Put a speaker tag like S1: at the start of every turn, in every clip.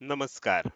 S1: नमस्कार.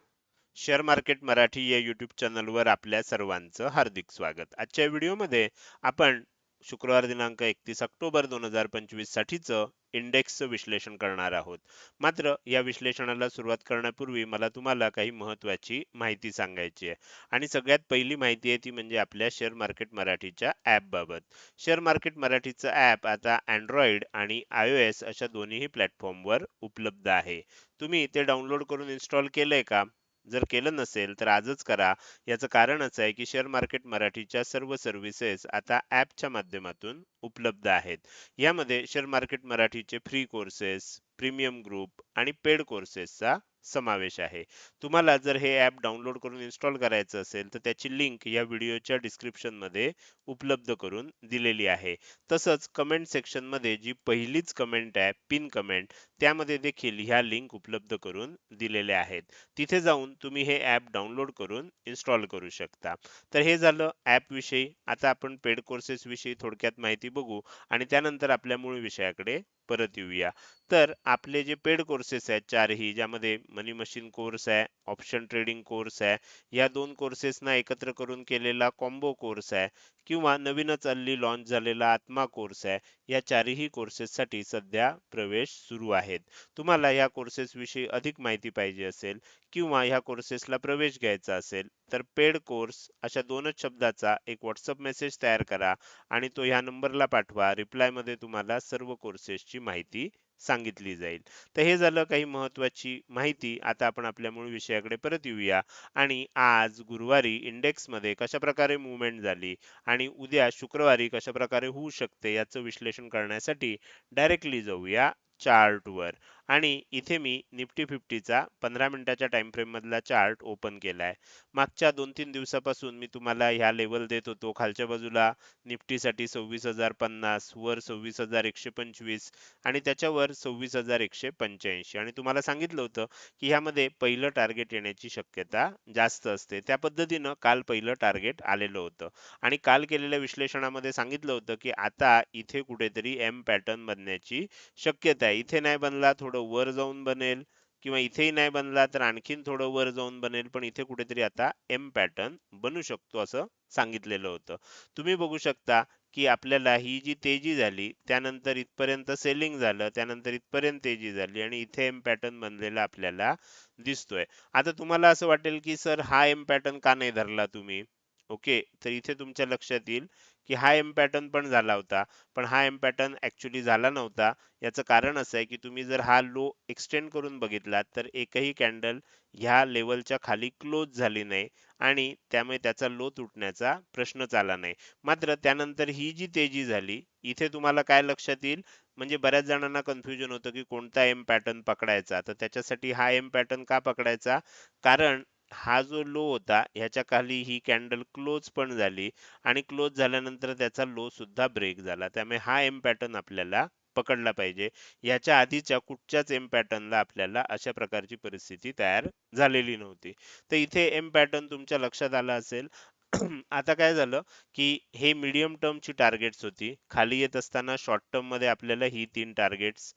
S1: Share market Marathi या YouTube चॅनलवर आपल्या सर्वांचं हार्दिक स्वागत. आजच्या व्हिडिओमध्ये आपण शुक्रवार दिनांक एकतीस ऑक्टोबर दोन हजार पंचवीस साठीचं इंडेक्सचं विश्लेषण करणार आहोत. मात्र या विश्लेषणाला सुरुवात करण्यापूर्वी मला तुम्हाला काही महत्त्वाची माहिती सांगायची आहे. आणि सगळ्यात पहिली माहिती आहे ती म्हणजे आपल्या शेअर मार्केट मराठीच्या ॲपबाबत शेअर मार्केट मराठीचं ॲप आता अँड्रॉइड आणि आय ओ एस अशा दोन्ही प्लॅटफॉर्मवर उपलब्ध आहे. तुम्ही ते डाउनलोड करून इन्स्टॉल केलंय का? जर केलं नसेल तर आजच करा. याचं कारण असं आहे की शेअर मार्केट मराठीच्या सर्व सर्व्हिसेस आता ॲपच्या माध्यमातून उपलब्ध आहेत. यामध्ये शेअर मार्केट मराठीचे फ्री कोर्सेस प्रीमियम ग्रुप आणि पेड कोर्सेसचा समावेश आहे. तुम्हाला जर हे ॲप डाउनलोड करून इन्स्टॉल करायचं असेल तर त्याची लिंक या व्हिडिओच्या डिस्क्रिप्शनमध्ये उपलब्ध करून दिलेली आहे. तसंच कमेंट सेक्शनमध्ये जी पहिलीच कमेंट आहे पिन कमेंट त्यामध्ये देखील ह्या लिंक उपलब्ध करून दिलेल्या आहेत. तिथे जाऊन तुम्ही हे ॲप डाउनलोड करून इन्स्टॉल करू शकता. तर हे झालं ॲपविषयी आता आपण पेड कोर्सेस विषयी थोडक्यात माहिती बघू आणि त्यानंतर आपल्या मूळ विषयाकडे परत येऊया. तर आपले जे पेड कोर्सेस आहेत चारही ज्यामध्ये मनी मशीन कोर्स आहे ऑप्शन ट्रेडिंग कोर्स आहे या दोन कोर्सेसना एकत्र करून केलेला कॉम्बो कोर्स आहे किंवा नवीनच हल्ली लॉन्च झालेला आत्मा कोर्स आहे या चारही कोर्सेससाठी सध्या प्रवेश सुरू आहेत. तुम्हाला या कोर्सेस विषयी अधिक माहिती पाहिजे असेल किंवा ह्या कोर्सेसला प्रवेश घ्यायचा असेल तर पेड कोर्स अशा दोनच शब्दाचा एक व्हॉट्सअप मेसेज तयार करा आणि तो ह्या नंबरला पाठवा. रिप्लायमध्ये तुम्हाला सर्व कोर्सेसची माहिती सांगितली जाईल. तर हे झालं काही महत्वाची माहिती. आता आपण आपल्या मूळ विषयाकडे परत येऊया. आणि आज गुरुवारी इंडेक्समध्ये कशा प्रकारे मुवमेंट झाली आणि उद्या शुक्रवारी कशा प्रकारे होऊ शकते याचं विश्लेषण करण्यासाठी डायरेक्टली जाऊया चार्ट वर आणि इथे मी निफ्टी फिफ्टीचा पंधरा मिनिटाच्या टाइम फ्रेममधला चार्ट ओपन केला आहे मागच्या दोन तीन दिवसापासून मी तुम्हाला ह्या लेवल देत होतो. खालच्या बाजूला निफ्टीसाठी सव्वीस हजार पन्नास वर सव्वीस हजार एकशे पंचवीस आणि त्याच्यावर सव्वीस हजार एकशे पंच्याऐंशी. आणि तुम्हाला सांगितलं होतं की ह्यामध्ये पहिलं टार्गेट येण्याची शक्यता जास्त असते. त्या पद्धतीनं काल पहिलं टार्गेट आलेलं होतं. आणि काल केलेल्या विश्लेषणामध्ये सांगितलं होतं की आता इथे कुठेतरी एम पॅटर्न बनण्याची शक्यता आहे. इथे नाही बनला थोडं वर जाऊन बनेल किंवा इथेही नाही बनला तर आणखीन थोडं वर जाऊन बनेल पण इथे कुठेतरी आता एम पॅटर्न बनू शकतो असं सांगितलेलं होतं. तुम्ही बघू शकता की आपल्याला ही जी तेजी झाली त्यानंतर इथपर्यंत सेलिंग झालं त्यानंतर इथपर्यंत तेजी झाली आणि इथे एम पॅटर्न बनलेला आपल्याला दिसतोय. आता तुम्हाला असं वाटेल की सर हा एम पॅटर्न का नाही धरला तुम्ही? ओके तर इथे तुमच्या लक्षात येईल की हा एम पॅटर्न पण झाला होता पण हा एम पॅटर्न ऍक्च्युली झाला नव्हता. याचं कारण असं आहे की तुम्ही जर हा लो एक्सटेंड करून बघितलात तर एकही कॅन्डल ह्या लेवलच्या खाली क्लोज झाली नाही आणि त्यामुळे त्याचा लो तुटण्याचा प्रश्नच आला नाही. मात्र त्यानंतर ही जी तेजी झाली इथे तुम्हाला काय लक्षात येईल? म्हणजे बऱ्याच जणांना कन्फ्युजन होतं की कोणता एम पॅटर्न पकडायचा तर त्याच्यासाठी हा एम पॅटर्न का पकडायचा? कारण हा जो लो होता ह्याच्या खाली ही कॅन्डल क्लोज पण झाली आणि क्लोज झाल्यानंतर त्याचा लो सुद्धा ब्रेक झाला. त्यामुळे हा एम पॅटर्न आपल्याला पकडला पाहिजे. याच्या आधीच्या कुठच्याच एम पॅटर्नला आपल्याला अशा प्रकारची परिस्थिती तयार झालेली नव्हती. तर इथे एम पॅटर्न तुमच्या लक्षात आला असेल. आता काय झालं की हे मीडियम टर्मची टार्गेट्स होती. खाली येत असताना शॉर्ट टर्ममध्ये आपल्याला ही तीन टार्गेट्स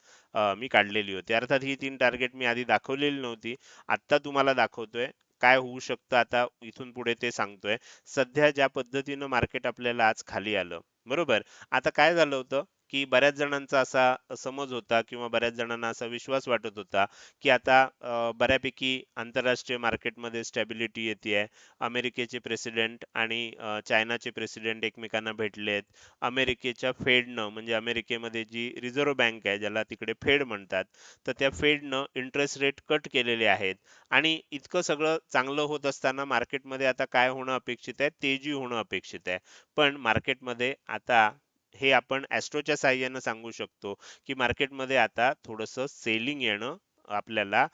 S1: मी काढलेली होती. अर्थात ही तीन टार्गेट मी आधी दाखवलेली नव्हती. आता तुम्हाला दाखवतोय. काय होऊ शकतं आता इथून पुढे ते सांगतोय. सध्या ज्या पद्धतीनं मार्केट आपल्याला आज खाली आलं बरोबर? आता काय झालं होतं? की बऱ्याच जणांचा असा समज होता किंवा बऱ्याच जणांना असा विश्वास वाटत होता की आता बऱ्यापैकी आंतरराष्ट्रीय मार्केटमध्ये स्टॅबिलिटी येते आहे अमेरिकेचे प्रेसिडेंट आणि चायनाचे प्रेसिडेंट एकमेकांना भेटले आहेत अमेरिकेच्या फेडनं म्हणजे अमेरिकेमध्ये जी रिझर्व्ह बँक आहे ज्याला तिकडे फेड म्हणतात तर त्या फेडनं इंटरेस्ट रेट कट केलेले आहेत. आणि इतकं सगळं चांगलं होत असताना मार्केटमध्ये आता काय होणं अपेक्षित आहे? तेजी होणं अपेक्षित आहे. पण मार्केटमध्ये आता हे आपण ॲस्ट्रोच्या साह्यानं सांगू शकतो की मार्केटमध्ये आता थोडंसं सेलिंग येणं आपल्याला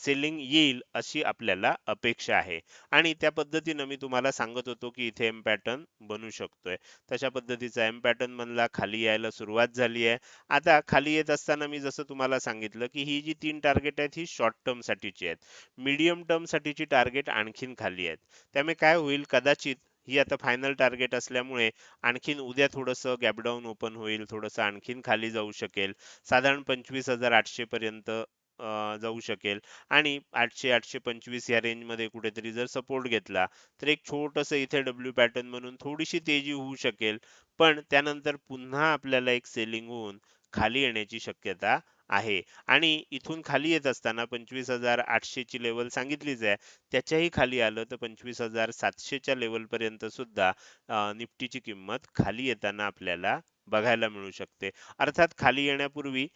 S1: सेलिंग येईल अशी आपल्याला अपेक्षा आहे. आणि त्या पद्धतीनं मी तुम्हाला सांगत होतो की इथे एम पॅटर्न बनू शकतोय. तशा पद्धतीचा एम पॅटर्न बनला खाली यायला सुरुवात झाली आहे. आता खाली येत असताना मी जसं तुम्हाला सांगितलं की ही जी तीन टार्गेट आहेत ही शॉर्ट टर्म साठीची आहेत. मीडियम टर्म साठीची टार्गेट आणखीन खाली आहेत. त्यामुळे काय होईल कदाचित ही आता फायनल टार्गेट असल्यामुळे आणखीन उद्या थोडंसं गॅपडाऊन ओपन होईल थोडंसं आणखीन खाली जाऊ शकेल. साधारण पंचवीस हजार आठशे पर्यंत अं, जाऊ शकेल. आणि आठशे आठशे पंचवीस या रेंजमध्ये कुठेतरी जर सपोर्ट घेतला तर एक छोटंसं इथे डब्ल्यू पॅटर्न म्हणून थोडीशी तेजी होऊ शकेल. पण त्यानंतर पुन्हा आपल्याला एक सेलिंग होऊन खाली येण्याची शक्यता आहे. आणि इथून खाली येत असताना पंचवीस हजार आठशे ची लेवल सांगितलीच आहे. त्याच्याही खाली आलं तर पंचवीस हजार सातशेच्या लेवल पर्यंत सुद्धा निफ्टीची किंमत खाली येताना आपल्याला बघायला मिळू शकते. अर्थात खाली येण्यापूर्वी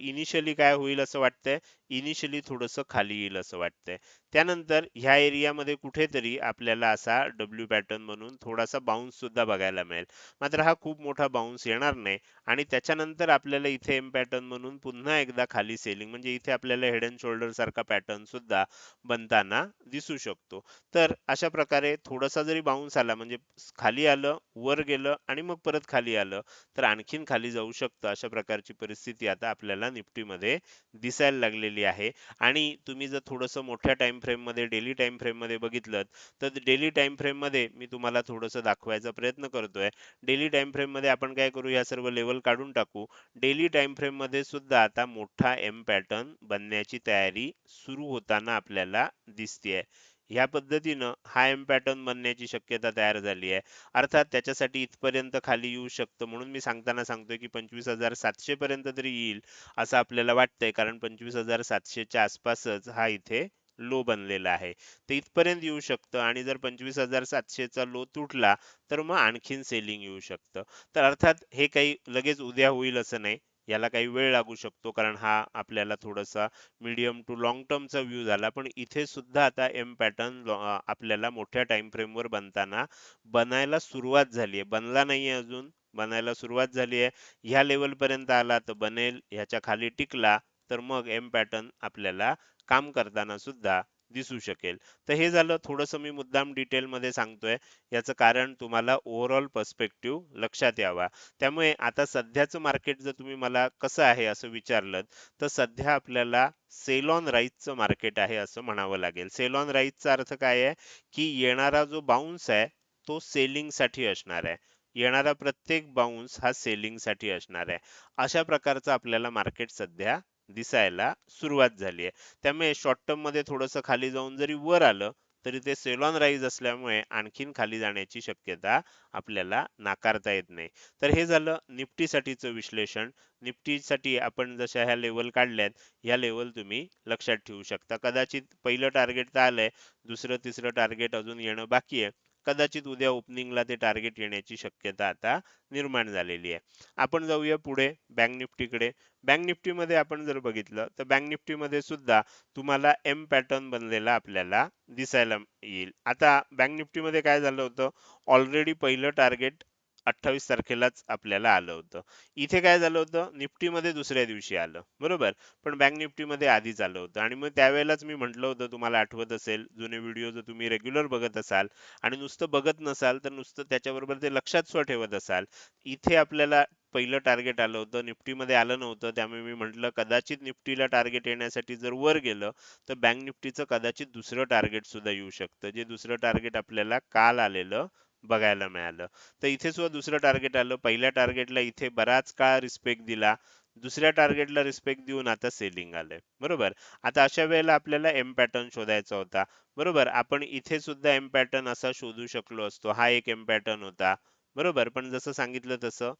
S1: इनिशियली काय होईल असं वाटतंय? इनिशियली थोडंसं खाली येईल असं वाटतंय. त्यानंतर ह्या एरियामध्ये कुठेतरी आपल्याला असा डब्ल्यू पॅटर्न म्हणून थोडासा बाउन्स सुद्धा बघायला मिळेल. मात्र हा खूप मोठा बाउन्स येणार नाही आणि त्याच्यानंतर आपल्याला इथे एम पॅटर्न म्हणून पुन्हा एकदा खाली सेलिंग म्हणजे इथे आपल्याला हेड अँड शोल्डर सारखा पॅटर्न सुद्धा बनताना दिसू शकतो. तर अशा प्रकारे थोडासा जरी बाउन्स आला म्हणजे खाली आलं वर गेलं आणि मग परत खाली आलं तर आणखीन खाली जाऊ शकतं अशा प्रकारची परिस्थिती आता आपल्याला निफ्टीमध्ये दिसायला लागलेली आहे. आणि तुम्ही जर थोडंसं मोठ्या टाइम फ्रेममध्ये डेली टाइम फ्रेममध्ये बघितलं तर डेली टाइम फ्रेममध्ये मी तुम्हाला थोडंसं दाखवायचा प्रयत्न करतोय. डेली टाइम फ्रेममध्ये आपण काय करू या सर्व लेवल काढून टाकू. डेली टाइम फ्रेममध्ये सुद्धा आता मोठा एम पॅटर्न बनण्याची तयारी सुरू होताना आपल्याला दिसतेय. ह्या पद्धतीनं हा एम पॅटर्न बनण्याची शक्यता तयार झाली आहे. अर्थात त्याच्यासाठी इथपर्यंत खाली येऊ शकतं म्हणून मी सांगताना सांगतोय की पंचवीस हजार सातशे पर्यंत तरी येईल असं आपल्याला वाटतंय. कारण पंचवीस हजार सातशेच्या आसपासच हा इथे लो बनलेला आहे. ते इथपर्यंत येऊ शकतं आणि जर पंचवीस हजार सातशेचा लो तुटला तर मग आणखीन सेलिंग येऊ शकतं. तर अर्थात हे काही लगेच उद्या होईल असं नाही. याला काही वेळ लागू शकतो कारण हा आपल्याला थोडासा मीडियम टू लॉंग टर्मचा व्ह्यू झाला. पण इथे सुद्धा आता एम पॅटर्न आपल्याला मोठ्या टाइम फ्रेमवर बनताना बनायला सुरुवात झाली आहे. बनला नाहीये अजून. बनायला सुरुवात झाली आहे. ह्या लेवलपर्यंत आला तर बनेल ह्याच्या खाली टिकला तर मग एम पॅटर्न आपल्याला काम करताना सुद्धा दिसू शकेल. तर हे झालं. थोडंसं मी मुद्दाम डिटेलमध्ये सांगतोय. याचं कारण तुम्हाला ओव्हरऑल पर्स्पेक्टिव्ह लक्षात यावा. त्यामुळे आता सध्याचं मार्केट जर तुम्ही मला कसं आहे असं विचारलं तर सध्या आपल्याला सेल ऑन राईजचं मार्केट आहे असं म्हणावं लागेल. सेल ऑन राईजचा अर्थ काय आहे? की येणारा जो बाउन्स आहे तो सेलिंगसाठी असणार आहे. येणारा प्रत्येक बाउन्स हा सेलिंगसाठी असणार आहे. अशा प्रकारचं आपल्याला मार्केट सध्या दिसायला सुरुवात झाली आहे. त्यामुळे शॉर्ट टर्ममध्ये थोडंसं खाली जाऊन जरी वर आलं तरी ते सेलॉन राईज असल्यामुळे आणखीन खाली जाण्याची शक्यता आपल्याला नाकारता येत नाही. तर हे झालं निफ्टीसाठीचं विश्लेषण. निफ्टीसाठी आपण जशा ह्या लेवल काढल्यात ह्या लेवल तुम्ही लक्षात ठेवू शकता. कदाचित पहिलं टार्गेट तर आलंय दुसरं तिसरं टार्गेट अजून येणं बाकी आहे. कदाचित उद्या ओपनिंगला ते टार्गेट येण्याची शक्यता आता निर्माण झालेली आहे. आपण जाऊया पुढे बँक निफ्टीकडे. बँक निफ्टीमध्ये आपण जर बघितलं तर बँक निफ्टीमध्ये सुद्धा तुम्हाला एम पॅटर्न बनलेला आपल्याला दिसायला येईल. आता बँक निफ्टीमध्ये काय झालं होतं? ऑलरेडी पहिलं टार्गेट अठ्ठावीस तारखेलाच आपल्याला आलं होतं. इथे काय झालं होतं? निफ्टीमध्ये दुसऱ्या दिवशी आलं. बरोबर? पण बँक निफ्टीमध्ये आधीच आलं होतं. आणि मग त्यावेळेलाच मी म्हटलं होतं तुम्हाला आठवत असेल जुने व्हिडिओ जर तुम्ही रेग्युलर बघत असाल आणि नुसतं बघत नसाल तर नुसतं त्याच्याबरोबर ते लक्षात स्व ठेवत असाल. इथे आपल्याला पहिलं टार्गेट आलं होतं. निफ्टीमध्ये आलं नव्हतं. त्यामुळे मी म्हटलं कदाचित निफ्टीला टार्गेट येण्यासाठी जर वर गेलं तर बँक निफ्टीचं कदाचित दुसरं टार्गेट सुद्धा येऊ शकतं. जे दुसरं टार्गेट आपल्याला काल आलेलं बघायला मिळालं. तर इथे सुद्धा दुसरं टार्गेट आलं. पहिल्या टार्गेटला इथे बराच काळ रिस्पेक्ट दिला. दुसऱ्या टार्गेटला रिस्पेक्ट देऊन आता सेलिंग आलंय. बरोबर? आता अशा वेळेला आपल्याला एम पॅटर्न शोधायचा होता. बरोबर? आपण इथे सुद्धा एम पॅटर्न असा शोधू शकलो असतो. हा एक एम पॅटर्न होता. बरोबर? पण जसं सांगितलं तसं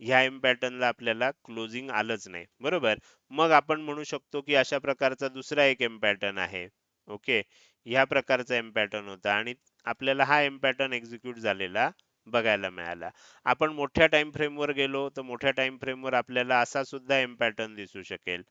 S1: ह्या एम पॅटर्नला आपल्याला क्लोजिंग आलंच नाही. बरोबर? मग आपण म्हणू शकतो की अशा प्रकारचा दुसरा एक एम पॅटर्न आहे. ओके ह्या प्रकारचा एम पॅटर्न होता. आणि आपल्याला हा एम पॅटर्न एक्झिक्यूट झालेला बघायला मिळाला. आपण मोठ्या टाइम फ्रेमवर गेलो तर मोठ्या टाइम फ्रेमवर आपल्याला असा सुद्धा एम पॅटर्न दिसू शकेल.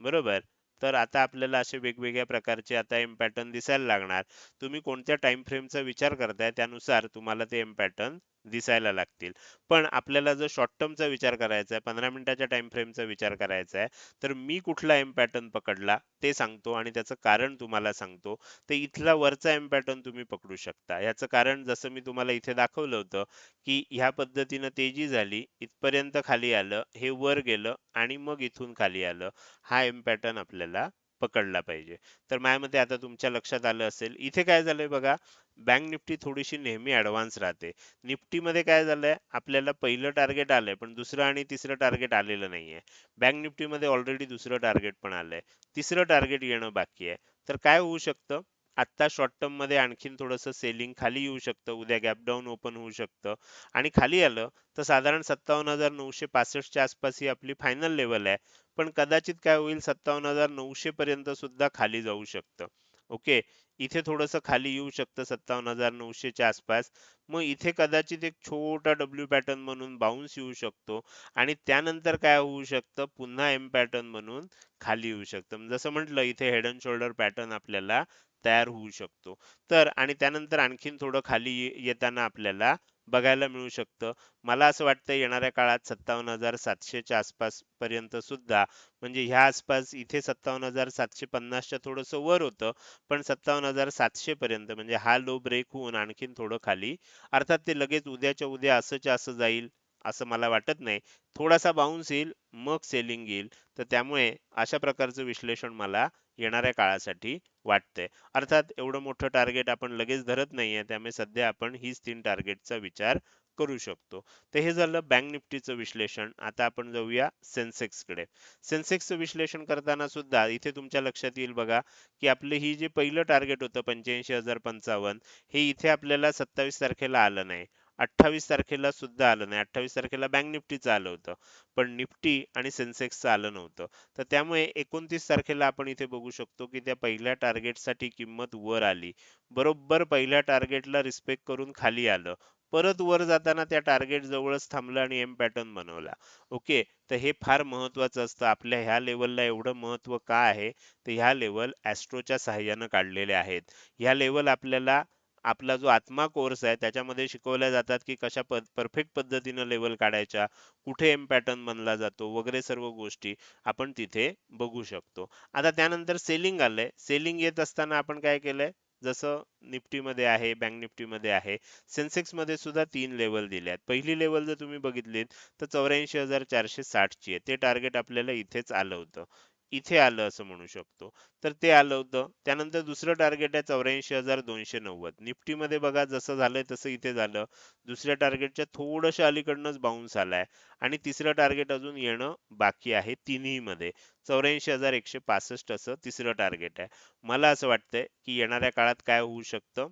S1: बरोबर? तर आता आपल्याला असे वेगवेगळ्या प्रकारचे आता एम पॅटर्न दिसायला लागणार. तुम्ही कोणत्या टाइम फ्रेमचा विचार करताय त्यानुसार तुम्हाला ते एम पॅटर्न दिसायला लागतील. पण आपल्याला जर शॉर्ट टर्मचा विचार करायचा आहे पंधरा मिनिटाच्या टाइम फ्रेमचा विचार करायचा आहे तर मी कुठला एम पॅटर्न पकडला ते सांगतो आणि त्याचं कारण तुम्हाला सांगतो. तर इथला वरचा एम पॅटर्न तुम्ही पकडू शकता. याचं कारण जसं मी तुम्हाला इथे दाखवलं होतं की ह्या पद्धतीनं तेजी झाली इथपर्यंत खाली आलं हे वर गेलं आणि मग इथून खाली आलं. हा एम पॅटर्न आपल्याला पकडला पाहिजे. तर माझ्या मते आता तुमच्या लक्षात आलं असेल. इथे काय झालंय बघा बँक निफ्टी थोडीशी नेहमी ऍडव्हान्स राहते. निफ्टीमध्ये काय झालंय आपल्याला पहिलं टार्गेट आलंय पण दुसरं आणि तिसरं टार्गेट आलेलं नाहीये. बँक निफ्टीमध्ये ऑलरेडी दुसरं टार्गेट पण आलंय. तिसरं टार्गेट येणं बाकी आहे. तर काय होऊ शकतं? आता शॉर्ट टर्ममध्ये आणखीन थोडंसं सेलिंग खाली येऊ शकतं उद्या गॅप डाऊन ओपन होऊ शकतं. आणि खाली आलं तर साधारण सत्तावन्न हजार नऊशे पासष्टच्या आसपास ही आपली फायनल लेवल आहे. पण कदाचित काय होईल सत्तावन्न हजार नऊशे पर्यंत सुद्धा खाली जाऊ शकतं. ओके? इथे थोडंसं खाली येऊ शकतं सत्तावन्न हजार नऊशेच्या आसपास. मग इथे कदाचित एक छोटा डब्ल्यू पॅटर्न म्हणून बाउन्स येऊ शकतो. आणि त्यानंतर काय होऊ शकतं? पुन्हा एम पॅटर्न म्हणून खाली येऊ शकतं. जसं म्हटलं इथे हेड अँड शोल्डर पॅटर्न आपल्याला तयार होऊ शकतो. तर आणि त्यानंतर आणखीन थोडं खाली येताना आपल्याला बघायला मिळू शकतं. मला असं वाटतं येणाऱ्या काळात सत्तावन्न हजार सातशेच्या आसपास पर्यंत सुद्धा म्हणजे ह्या आसपास इथे सत्तावन्न हजार सातशे पन्नासच्या थोडंसं वर होतं पण सत्तावन्न हजार सातशे पर्यंत म्हणजे हा लो ब्रेक होऊन आणखीन थोडं खाली अर्थात ते लगेच उद्याच्या उद्या असंच्या असं जाईल असं मला वाटत नाही. थोडासा बाउन्स येईल मग सेलिंग येईल. तर त्यामुळे अशा प्रकारचं विश्लेषण मला येणाऱ्या काळासाठी वाटतंय. अर्थात एवढं मोठं टार्गेट आपण लगेच धरत नाहीये त्यामुळे सध्या आपण हीच तीन टार्गेटचा विचार करू शकतो. तर हे झालं बँक निफ्टीचं विश्लेषण. आता आपण जाऊया सेन्सेक्सकडे. सेन्सेक्सचं विश्लेषण करताना सुद्धा इथे तुमच्या लक्षात येईल बघा की आपले ही जे पहिलं टार्गेट होतं पंच्याऐंशी हजार पंचावन्न हे इथे आपल्याला सत्तावीस तारखेला आलं नाही. अठ्ठावीस तारखेला सुद्धा आलं नाही. अठ्ठावीस तारखेला बँक निफ्टीचं आलं होतं. पण निफ्टी आणि सेन्सेक्सचं आलं नव्हतं. तर त्यामुळे एकोणतीस तारखेला आपण इथे बघू शकतो की त्या पहिल्या टार्गेटसाठी किंमत वर आली. बरोबर पहिल्या टार्गेटला रिस्पेक्ट करून खाली आलं. परत वर जाताना त्या टार्गेट जवळच थांबलं आणि एम पॅटर्न बनवला. ओके तर हे फार महत्वाचं असतं. आपल्या ह्या लेवलला एवढं महत्त्व का आहे? तर ह्या लेवल ॲस्ट्रोच्या सहाय्यानं काढलेले आहेत. ह्या लेवल आपल्याला आपला जो आत्मा कोर्स आहे त्याच्यामध्ये शिकवल्या जातात की कशा परफेक्ट पद्धतीनं लेवल काढायच्या कुठे एम पॅटर्न बनला जातो वगैरे सर्व गोष्टी आपण तिथे बघू शकतो. आता त्यानंतर सेलिंग आलंय. सेलिंग येत असताना आपण काय केलंय? जसं निफ्टीमध्ये आहे बँक निफ्टीमध्ये आहे सेन्सेक्समध्ये सुद्धा तीन लेवल दिले आहेत पहिली लेवल जर तुम्ही बघितलीत तर चौऱ्याऐंशी हजार चारशे साठची आहे. ते टार्गेट आपल्याला इथेच आलं होतं. इथे आलं असं म्हणू शकतो. तर ते आलं होतं. त्यानंतर दुसरं टार्गेट आहे चौऱ्याऐंशी हजार दोनशे नव्वद. निफ्टीमध्ये बघा जसं झालंय तसं इथे झालं. दुसऱ्या टार्गेटच्या थोडंसं अलीकडनंच बाउन्स आलाय. आणि तिसरं टार्गेट अजून येणं बाकी आहे तिन्ही मध्ये चौऱ्याऐंशी हजार एकशे पासष्ट असं तिसरं टार्गेट आहे. मला असं वाटतंय की येणाऱ्या काळात काय होऊ शकतं?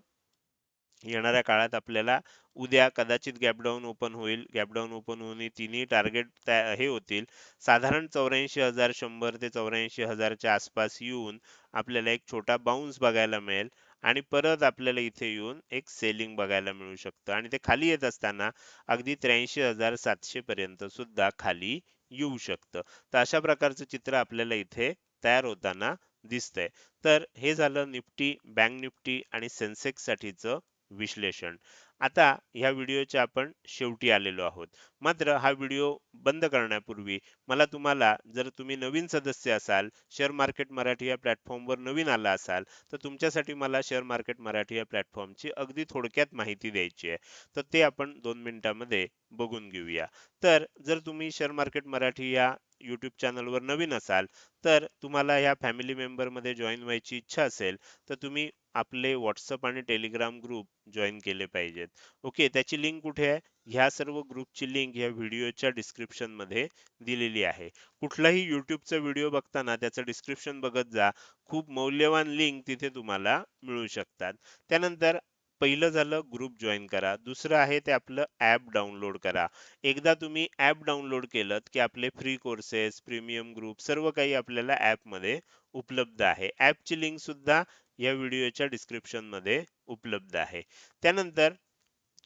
S1: येणाऱ्या काळात आपल्याला उद्या कदाचित गॅपडाऊन ओपन होईल. गॅपडाऊन ओपन होऊन तिन्ही टार्गेट हे होतील. साधारण चौऱ्याऐंशी हजार शंभर ते चौऱ्याऐंशी हजारच्या आसपास येऊन आपल्याला एक छोटा बाउन्स बघायला मिळेल आणि परत आपल्याला इथे येऊन एक सेलिंग बघायला मिळू शकतं. आणि ते खाली येत असताना अगदी त्र्याऐंशी हजार सातशे पर्यंत सुद्धा खाली येऊ शकतं. तर अशा प्रकारचं चित्र आपल्याला इथे तयार होताना दिसतंय. तर हे झालं निफ्टी बँक निफ्टी आणि सेन्सेक्स साठीचं विश्लेषण. आता ह्या व्हिडिओच्या आपण शेवटी आलेलो आहोत. मात्र हा व्हिडिओ बंद करण्यापूर्वी मला तुम्हाला जर तुम्ही नवीन सदस्य असाल शेअर मार्केट मराठी या प्लॅटफॉर्मवर नवीन आला असाल तर तुमच्यासाठी मला शेअर मार्केट मराठी या प्लॅटफॉर्मची अगदी थोडक्यात माहिती द्यायची आहे. तर ते आपण दोन मिनिटांमध्ये बघून घेऊया. तर जर तुम्ही शेअर मार्केट मराठी या यूट्यूब चॅनलवर नवीन असाल तर तुम्हाला या फॅमिली मेंबरमध्ये जॉईन व्हायची इच्छा असेल तर तुम्ही आपले व्हॉट्सअप आणि टेलिग्राम ग्रुप जॉईन केले पाहिजेत. ओके त्याची लिंक कुठे आहे? ह्या सर्व ग्रुपची लिंक या व्हिडिओच्या डिस्क्रिप्शनमध्ये दिलेली आहे. कुठलाही यूट्यूबचा व्हिडिओ बघताना त्याचं डिस्क्रिप्शन बघत जा. खूप मौल्यवान लिंक तिथे तुम्हाला मिळू शकतात. त्यानंतर पहिलं झालं ग्रुप जॉईन करा. दुसरं आहे ते आपलं ऍप डाउनलोड करा. एकदा तुम्ही ऍप डाउनलोड केलं की आपले फ्री कोर्सेस प्रीमियम ग्रुप सर्व काही आपल्याला ऍपमध्ये उपलब्ध आहे. ॲपची लिंक सुद्धा या व्हिडिओच्या डिस्क्रिप्शनमध्ये उपलब्ध आहे. त्यानंतर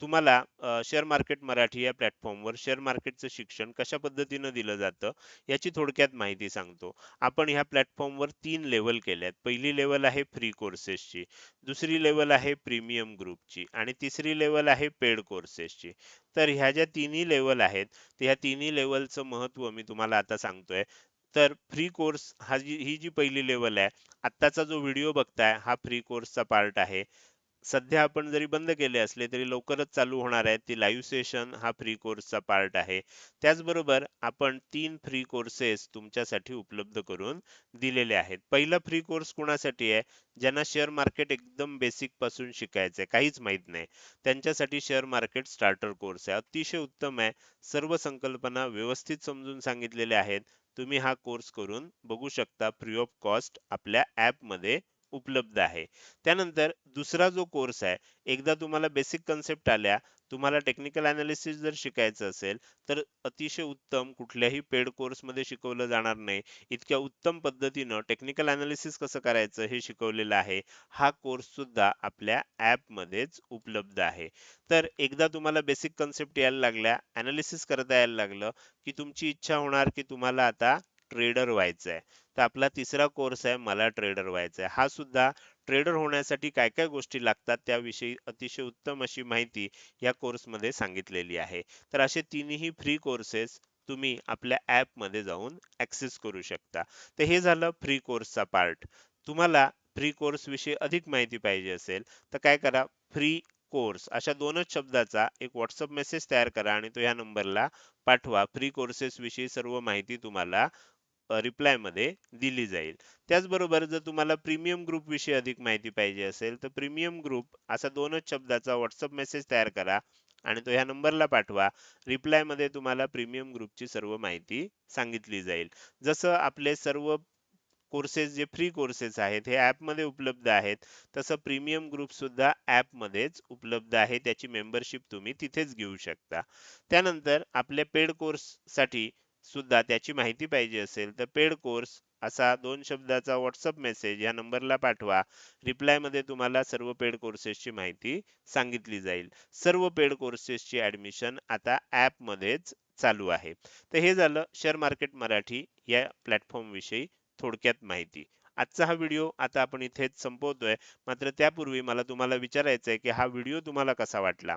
S1: तुम्हाला शेअर मार्केट मराठी या प्लॅटफॉर्मवर शेअर मार्केटचं शिक्षण कशा पद्धतीनं दिलं जातं याची थोडक्यात माहिती सांगतो. आपण ह्या प्लॅटफॉर्मवर तीन लेवल केल्यात. पहिली लेवल आहे फ्री कोर्सेसची दुसरी लेवल आहे प्रीमियम ग्रुपची आणि तिसरी लेवल आहे पेड कोर्सेसची. तर ह्या ज्या तिन्ही लेवल आहेत ह्या तिन्ही लेवलचं महत्त्व मी तुम्हाला आता सांगतोय. तर फ्री कोर्स हा जी ही जी पहिली लेवल आहे आत्ताचा जो व्हिडिओ बघताय हा फ्री कोर्सचा पार्ट आहे. सध्या आपण जरी बंद केले असले तरी लवकरच चालू होणार आहे. ती लाईव्ह सेशन हा फ्री कोर्सचा पार्ट आहे. त्याचबरोबर आपण तीन फ्री कोर्सेस तुमच्यासाठी उपलब्ध करून दिलेले आहेत. पहिला फ्री कोर्स कोणासाठी आहे? ज्यांना शेअर मार्केट एकदम बेसिकपासून आहे काहीच माहीत नाही. त्यांच्यासाठी शेअर मार्केट स्टार्टर कोर्स आहे. अतिशय उत्तम आहे. सर्व संकल्पना व्यवस्थित समजून सांगितलेल्या आहेत. तुम्ही हा कोर्स करून बघू शकता फ्री ऑफ कॉस्ट आपल्या ॲपमध्ये उपलब्ध आहे. त्यानंतर दुसरा जो कोर्स आहे एकदा तुम्हाला बेसिक कन्सेप्ट आल्या तुम्हाला टेक्निकल अनालिसिस जर शिकायचं असेल तर अतिशय उत्तम कुठल्याही पेड कोर्समध्ये शिकवलं जाणार नाही. इतक्या उत्तम पद्धतीनं टेक्निकल अनालिसिस कसं करायचं हे शिकवलेलं आहे. हा कोर्स सुद्धा आपल्या ॲपमध्येच उपलब्ध आहे. तर एकदा तुम्हाला बेसिक कन्सेप्ट यायला लागल्या अनालिसिस करता यायला लागलं की तुमची इच्छा होणार की तुम्हाला आता ट्रेडर व्हायचं आहे तर आपला तिसरा कोर्स आहे मला ट्रेडर व्हायचा आहे हा सुद्धा ट्रेडर होण्यासाठी काय काय गोष्टी लागतात त्याविषयी अतिशय उत्तम अशी माहिती या कोर्समध्ये सांगितलेली आहे. तर असे तिन्ही फ्री कोर्सेस तुम्ही आपल्या ऍपमध्ये जाऊन ऍक्सेस करू शकता. तर हे झालं फ्री कोर्सचा पार्ट तुम्हाला फ्री कोर्स विषयी अधिक माहिती पाहिजे असेल तर काय करा फ्री कोर्स अशा दोनच शब्दाचा एक व्हॉट्सअप मेसेज तयार करा आणि तो ह्या नंबरला पाठवा. फ्री कोर्सेस विषयी सर्व माहिती तुम्हाला रिप्लायमध्ये दिली जाईल. त्याचबरोबर जर तुम्हाला प्रीमियम ग्रुपविषयी अधिक माहिती पाहिजे असेल तर प्रीमियम ग्रुप असा दोनच शब्दाचा व्हॉट्सअप मेसेज तयार करा आणि तो ह्या नंबरला पाठवा. रिप्लायमध्ये तुम्हाला प्रीमियम ग्रुपची सर्व माहिती सांगितली जाईल. जसं आपले सर्व कोर्सेस जे फ्री कोर्सेस आहेत हे ॲपमध्ये उपलब्ध आहेत तसं प्रीमियम ग्रुप सुद्धा उपलब्ध आहे. त्याची मेंबरशिप तुम्ही तिथेच घेऊ शकता. त्यानंतर आपल्या पेड कोर्ससाठी सुद्धा त्याची माहिती पाहिजे असेल तर पेड कोर्स असा दोन शब्दाचा व्हॉट्सअप मेसेज या नंबरला पाठवा. रिप्लायमध्ये तुम्हाला सर्व पेड कोर्सेसची माहिती सांगितली जाईल. सर्व पेड कोर्सेसची ऍडमिशन आता ॲपमध्येच चालू आहे. तर हे झालं शेअर मार्केट मराठी या प्लॅटफॉर्म विषयी थोडक्यात माहिती. आजचा हा व्हिडिओ आता आपण इथेच संपवतोय. मात्र त्यापूर्वी मला तुम्हाला विचारायचं आहे की हा व्हिडिओ तुम्हाला कसा वाटला?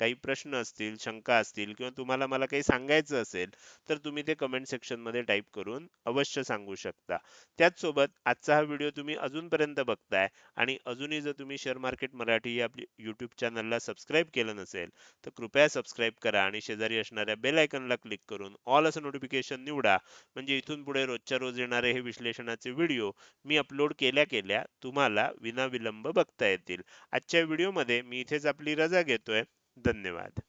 S1: काही प्रश्न असतील शंका असतील किंवा तुम्हाला मला काही सांगायचं असेल तर तुम्ही ते कमेंट सेक्शनमध्ये टाईप करून अवश्य सांगू शकता. त्याचसोबत आजचा हा व्हिडिओ तुम्ही अजूनपर्यंत बघताय आणि अजूनही जर तुम्ही शेअर मार्केट मराठी या यूट्यूब चॅनलला सबस्क्राईब केलं नसेल तर कृपया सबस्क्राईब करा आणि शेजारी असणाऱ्या बेल आयकनला क्लिक करून ऑल असं नोटिफिकेशन निवडा. म्हणजे इथून पुढे रोजच्या रोज येणारे हे विश्लेषणाचे व्हिडिओ मी अपलोड केल्या केल्या तुम्हाला विनाविलंब बघता येतील. आजच्या व्हिडिओमध्ये मी इथेच आपली रजा घेतोय. धन्यवाद.